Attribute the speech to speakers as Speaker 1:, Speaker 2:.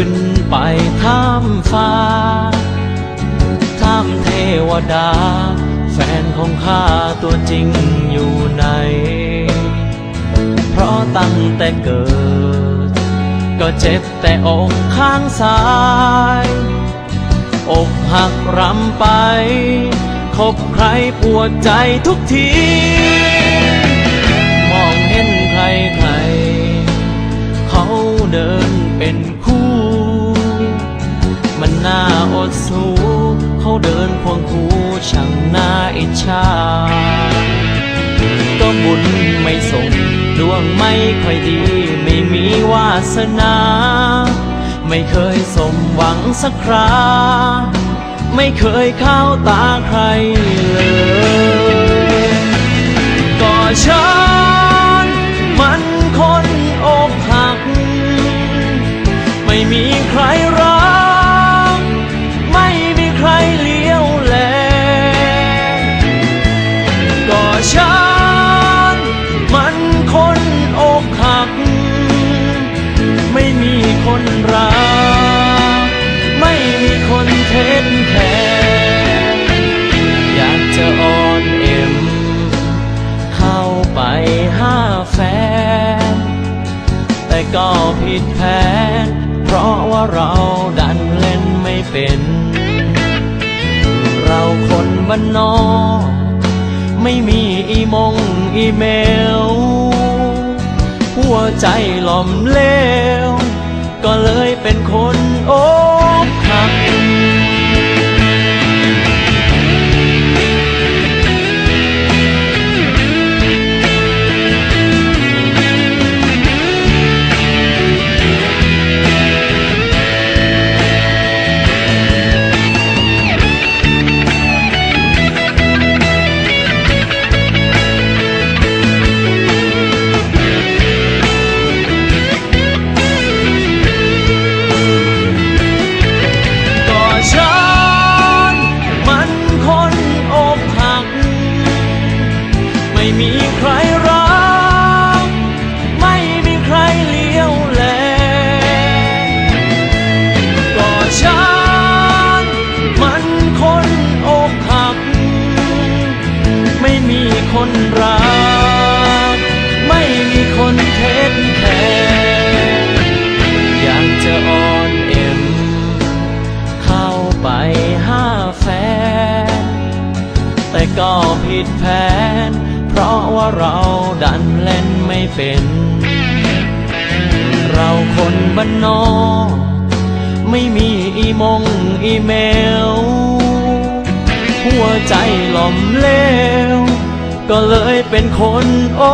Speaker 1: ขึ้นไปท่ามฟ้าท่ามเทวดา แฟนของข้าตัวจริงอยู่ไหน เพราะตั้งแต่เกิด ก็เจ็บแต่อกข้างซ้าย อกหักรำไป คบใครปวดใจทุกที เดินควงคู่ช่างน่าอิจฉาก็บุญไม่ส่งดวงไม่ค่อยดี ไม่มีวาสนา ไม่เคยสมหวังสักครา ไม่เคยเข้าตาใครเลยก็ฉัน ไปห้าแฟน แต่ก็ผิดแผน เพราะว่าเราดันเล่นไม่เป็น เราคนบ้านนอก ไม่มีอีมงอีเมล หัวใจหล่อมเลว ก็เลยเป็นคน แต่ก็ผิดแผน เพราะว่าเราดันเล่นไม่เป็น เราคนบ้านนอกไม่มีอีมงอีเมล หัวใจหล่อมเลว ก็เลยเป็นคนโอ้